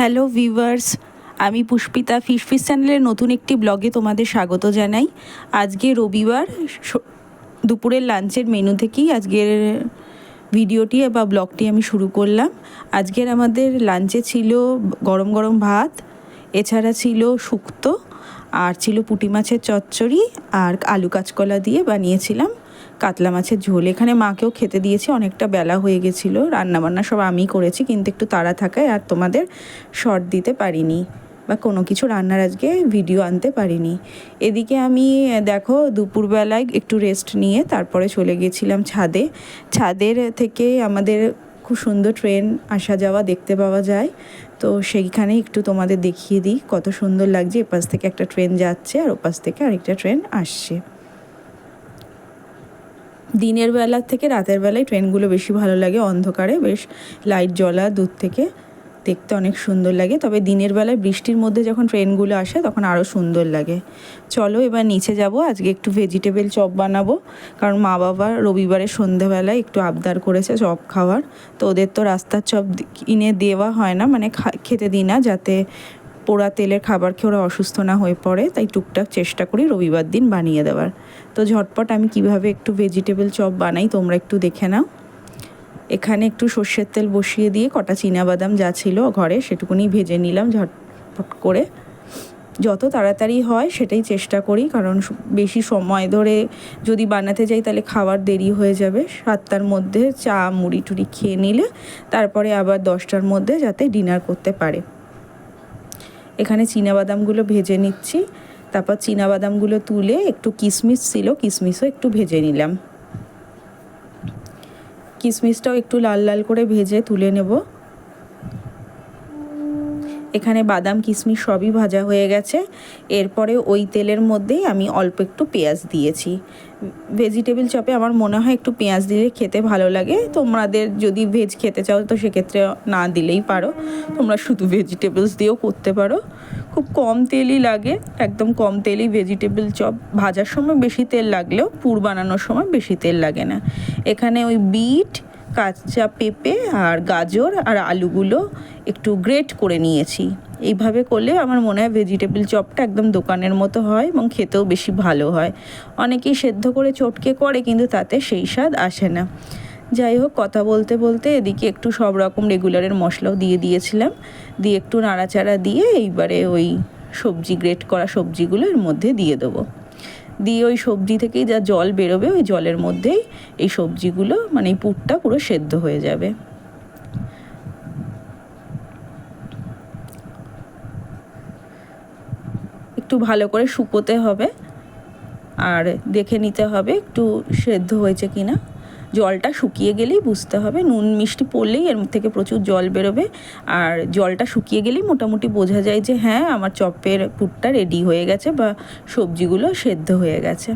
Hello viewers আমি Pushpita fish fish চ্যানেলের নতুন একটি ব্লগে তোমাদের স্বাগত জানাই। আজকে রবিবার দুপুরের লাঞ্চের মেনু থেকেই আজকের ভিডিওটি বা ব্লগটি আমি শুরু করলাম। আজকের আমাদের লাঞ্চে ছিল গরম গরম ভাত, এছাড়া ছিল শুক্তো, আর ছিল পুঁটি মাছের চচ্চড়ি, আর আলু কাঁচকলা দিয়ে বানিয়েছিলাম। কাতলা মাছের ঝোল। এখানে মাকেও খেতে দিয়েছি, অনেকটা বেলা হয়ে গেছিল। রান্নাবান্না সব আমি করেছি, কিন্তু একটু তাড়া থাকায় আর তোমাদের শর্ট দিতে পারিনি বা কোনো কিছু রান্নার আজকে ভিডিও আনতে পারিনি। এদিকে আমি, দেখো, দুপুরবেলায় একটু রেস্ট নিয়ে তারপরে চলে গেছিলাম ছাদে। ছাদের থেকে আমাদের খুব সুন্দর ট্রেন আসা যাওয়া দেখতে পাওয়া যায়। তো সেইখানে একটু তোমাদের দেখিয়ে দিই কত সুন্দর লাগছে। এপাশ থেকে একটা ট্রেন যাচ্ছে আর ওপাশ থেকে আরেকটা ট্রেন আসছে। দিনের বেলা থেকে রাতের বেলায় ট্রেনগুলো বেশি ভালো লাগে অন্ধকারে। বেশ লাইট জ্বলা দূর থেকে দেখতে অনেক সুন্দর লাগে। তবে দিনের বেলায় বৃষ্টির মধ্যে যখন ট্রেনগুলো আসে তখন আরও সুন্দর লাগে। চলো এবার নিচে যাব। আজকে একটু ভেজিটেবল চপ বানাবো। কারণ মা বাবা রবিবারে সন্ধেবেলায় একটু আবদার করেছে চপ খাওয়ার। তো ওদের তো রাস্তার চপ কিনে দেওয়া হয় না। মানে খেতে দিই না যাতে পোড়া তেলের খাবার খেয়ে ওরা অসুস্থ না হয়ে পড়ে, তাই টুকটাক চেষ্টা করি রবিবার দিন বানিয়ে দেওয়ার। তো ঝটপট আমি কীভাবে একটু ভেজিটেবল চপ বানাই তোমরা একটু দেখে নাও। এখানে একটু সর্ষের তেল বসিয়ে দিয়ে কটা বাদাম যা ছিল ঘরে সেটুকুনি ভেজে নিলাম ঝটপট করে। যত তাড়াতাড়ি হয় সেটাই চেষ্টা করি, কারণ বেশি সময় ধরে যদি বানাতে যাই তাহলে খাবার দেরি হয়ে যাবে। সাতটার মধ্যে চা, মুড়ি টুড়ি খেয়ে নিলে তারপরে আবার দশটার মধ্যে যাতে ডিনার করতে পারে। এখানে বাদামগুলো ভেজে নিচ্ছি। তারপর বাদামগুলো তুলে একটু কিশমিশ ছিল, কিশমিশও একটু ভেজে নিলাম। কিশমিশটাও একটু লাল লাল করে ভেজে তুলে নেব। এখানে বাদাম, কিশমিশ সবই ভাজা হয়ে গেছে। এরপরে ওই তেলের মধ্যেই আমি অল্প একটু পেঁয়াজ দিয়েছি। ভেজিটেবল চপে আমার মনে হয় একটু পেঁয়াজ দিলে খেতে ভালো লাগে। তোমাদের যদি ভেজ খেতে চাও তো সেক্ষেত্রে না দিলেই পারো। তোমরা শুধু ভেজিটেবলস দিয়েও করতে পারো। খুব কম তেলই লাগে, একদম কম তেলই ভেজিটেবল চপ। ভাজার সময় বেশি তেল লাগলেও, পুর বানানোর সময় বেশি তেল লাগে না। এখানে ওই বিট কাঁচা পেঁপে আর গাজর আর আলুগুলো একটু গ্রেট করে নিয়েছি। এইভাবে করলে আমার মনে হয় ভেজিটেবল চপটা একদম দোকানের মতো হয় এবং খেতেও বেশি ভালো হয়। অনেকেই সেদ্ধ করে চটকে করে কিন্তু তাতে সেই স্বাদ আসে না। যাই হোক, কথা বলতে বলতে এদিকে একটু সব রকম রেগুলারের মশলাও দিয়ে দিয়েছিলাম। দিয়ে একটু নাড়াচাড়া দিয়ে এইবারে ওই সবজি গ্রেট করা সবজিগুলো এর মধ্যে দিয়ে দেবো। দিয়ে ওই সবজি থেকেই যা জল বেরোবে ওই জলের মধ্যেই এই সবজিগুলো মানে এই পুরটা পুরো সেদ্ধ হয়ে যাবে। একটু ভালো করে শুকোতে হবে, আর দেখে নিতে হবে একটু সেদ্ধ হয়েছে কিনা। না জলটা শুকিয়ে গেলেই বুঝতে হবে। নুন মিষ্টি পড়লেই এর থেকে প্রচুর জল বেরোবে। আর জলটা শুকিয়ে গেলেই মোটামুটি বোঝা যায় যে হ্যাঁ আমার চপের পুরটা রেডি হয়ে গেছে বা সবজিগুলো সেদ্ধ হয়ে গেছে।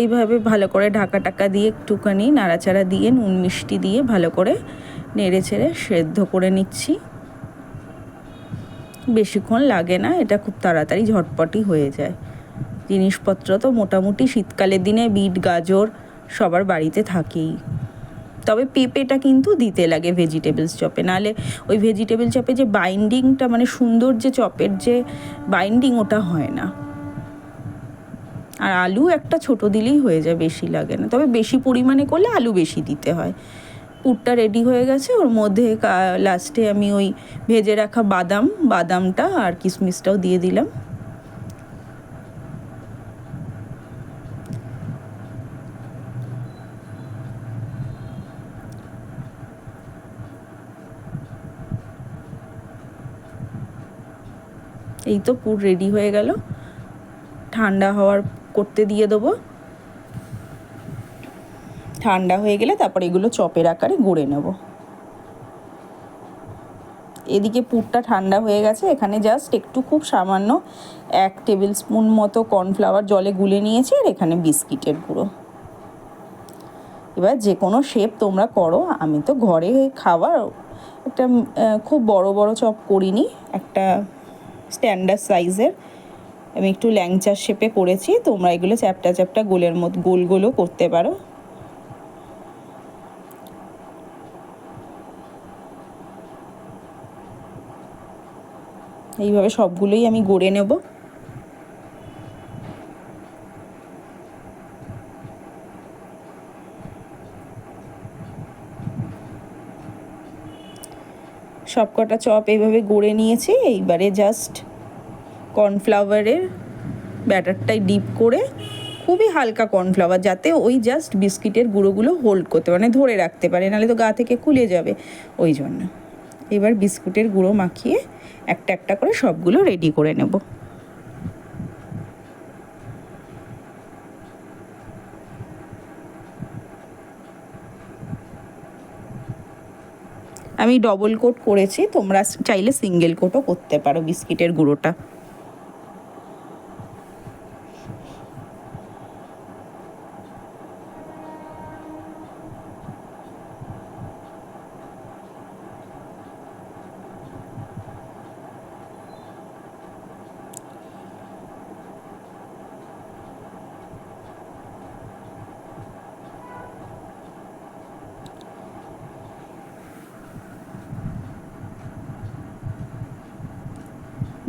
এইভাবে ভালো করে ঢাকা টাকা দিয়ে একটুখানি নাড়াচাড়া দিয়ে, নুন মিষ্টি দিয়ে ভালো করে নেড়ে ছেড়ে সেদ্ধ করে নিচ্ছি। বেশিক্ষণ লাগে না, এটা খুব তাড়াতাড়ি ঝটপটই হয়ে যায়। জিনিসপত্র তো মোটামুটি শীতকালের দিনে বিট, গাজর সবার বাড়িতে থাকেই। তবে পেঁপেটা কিন্তু দিতে লাগে ভেজিটেবলস চপে। নাহলে ওই ভেজিটেবল চপে যে বাইন্ডিংটা মানে সুন্দর যে চপের যে বাইন্ডিং ওটা হয় না। আর আলু একটা ছোট দিলেই হয়ে যায়, বেশি লাগে না। তবে বেশি পরিমাণে করলে আলু বেশি দিতে হয়। পুরটা রেডি হয়ে গেছে। ওর মধ্যে লাস্টে আমি ওই ভেজে রাখা বাদাম, বাদামটা আর কিশমিশটাও দিয়ে দিলাম। এই তো পুর রেডি হয়ে গেল। ঠান্ডা হওয়ার করতে দিয়ে দেবো। ঠান্ডা হয়ে গেলে তারপর এগুলো চপের আকারে গড়ে নেব। এদিকে পুরটা ঠান্ডা হয়ে গেছে, এখানে জাস্ট একটু খুব সামান্য এক টেবিল স্পুন মতো কর্নফ্লাওয়ার জলে গুলে নিয়েছি আর এখানে বিস্কিটের গুঁড়ো। এবার যে কোনো শেপ তোমরা করো, আমি তো ঘরে খাবার একটা খুব বড় বড় চপ করিনি, একটা স্ট্যান্ডার্ড সাইজের আমি একটু ল্যাংচার শেপে করেছি, তোমরা এগুলো চ্যাপটা চ্যাপটা গোলের মতো গোল গোলও করতে পারো। এইভাবে সবগুলোই আমি গড়ে নেব। সবকটা চপ এইভাবে গড়ে নিয়েছি, এইবারে জাস্ট কর্নফ্লাওয়ারের ব্যাটারটাই ডিপ করে খুবই হালকা কর্নফ্লাওয়ার যাতে ওই জাস্ট বিস্কিটের গুঁড়োগুলো হোল্ড করতে মানে ধরে রাখতে পারে, নাহলে তো গা থেকে খুলে যাবে, ওই জন্য। এবার বিস্কুটের গুঁড়ো মাখিয়ে একটা একটা করে সবগুলো রেডি করে নেব। আমি ডবল কোট করেছি, তোমরা চাইলে সিঙ্গেল কোটও করতে পারো বিস্কিটের গুঁড়োটা।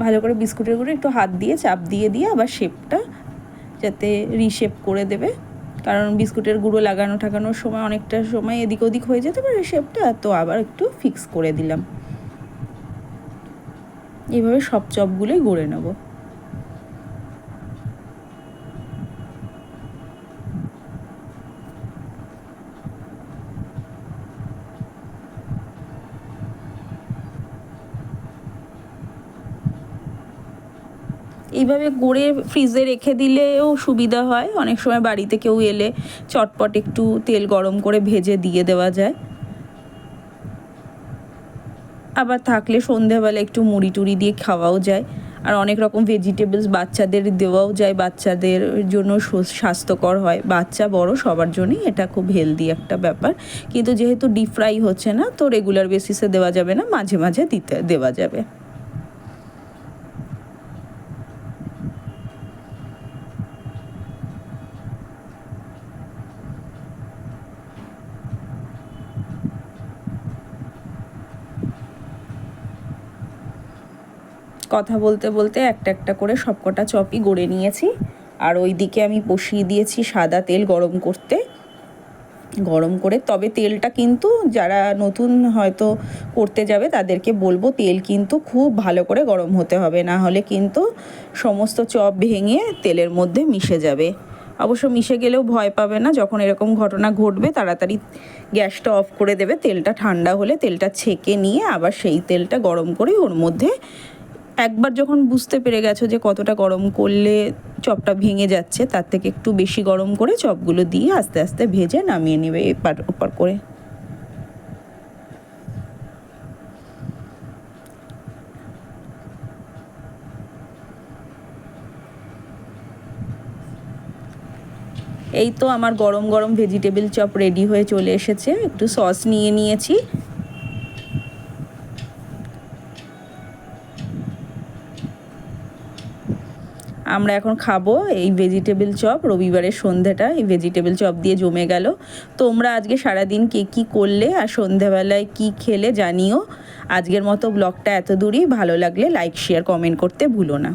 ভালো করে বিস্কুটের গুঁড়ো একটু হাত দিয়ে, চাপ দিয়ে দিয়ে আবার শেপটা যাতে রিশেপ করে দেবে। কারণ বিস্কুটের গুঁড়ো লাগানো ঠাকানোর সময় অনেকটা সময় এদিক ওদিক হয়ে যেতে পারে শেপটা তো আবার একটু ফিক্স করে দিলাম। এইভাবে সব চপগুলোই গড়ে নেব। এইভাবে গড়ে ফ্রিজে রেখে দিলেও সুবিধা হয়। অনেক সময় বাড়িতে কেউ এলে চটপট একটু তেল গরম করে ভেজে দিয়ে দেওয়া যায়। আবার থাকলে সন্ধেবেলা একটু মুড়ি টুড়ি দিয়ে খাওয়াও যায়। আর অনেক রকম ভেজিটেবলস বাচ্চাদের দেওয়াও যায়। বাচ্চাদের জন্য স্বাস্থ্যকর হয়। বাচ্চা বড়, সবার জন্যই এটা খুব হেলদি একটা ব্যাপার। কিন্তু যেহেতু ডিপ ফ্রাই হচ্ছে না, তো রেগুলার বেসিসে দেওয়া যাবে না, মাঝে মাঝে দিতে দেওয়া যাবে। কথা বলতে বলতে একটা একটা করে সবকটা চপই গড়ে নিয়েছি। আর ওই দিকে আমি বসিয়ে দিয়েছি সাদা তেল গরম করতে। গরম করে, তবে তেলটা কিন্তু যারা নতুন হয়তো করতে যাবে তাদেরকে বলব, তেল কিন্তু খুব ভালো করে গরম হতে হবে, না হলে কিন্তু সমস্ত চপ ভেঙে তেলের মধ্যে মিশে যাবে। অবশ্য মিশে গেলেও ভয় পাবে না, যখন এরকম ঘটনা ঘটবে তাড়াতাড়ি গ্যাসটা অফ করে দেবে, তেলটা ঠান্ডা হলে তেলটা ছেঁকে নিয়ে আবার সেই তেলটা গরম করে ওর মধ্যে একবার যখন বুঝতে পেরে গেছো যে কতটা গরম করলে চপটা ভেঙে যাচ্ছে, তার থেকে একটু বেশি গরম করে চপগুলো দিয়ে আস্তে আস্তে ভেজে নামিয়ে নেবে এপার ওপার করে। এই তো আমার গরম গরম ভেজিটেবল চপ রেডি হয়ে চলে এসেছে। একটু সস নিয়ে নিয়েছি। আমরা এখন খাব এই ভেজিটেবল চপ রবিবারের সন্ধ্যাটা, এই ভেজিটেবল চপ দিয়ে জমে গেল। তোমরা আজকে সারাদিন কে কী করলে আর সন্ধ্যাবেলায় কি খেলে জানিও। আজকের মতো ব্লগটা এত দূরই, ভালো লাগলে লাইক শেয়ার কমেন্ট করতে ভুলো না।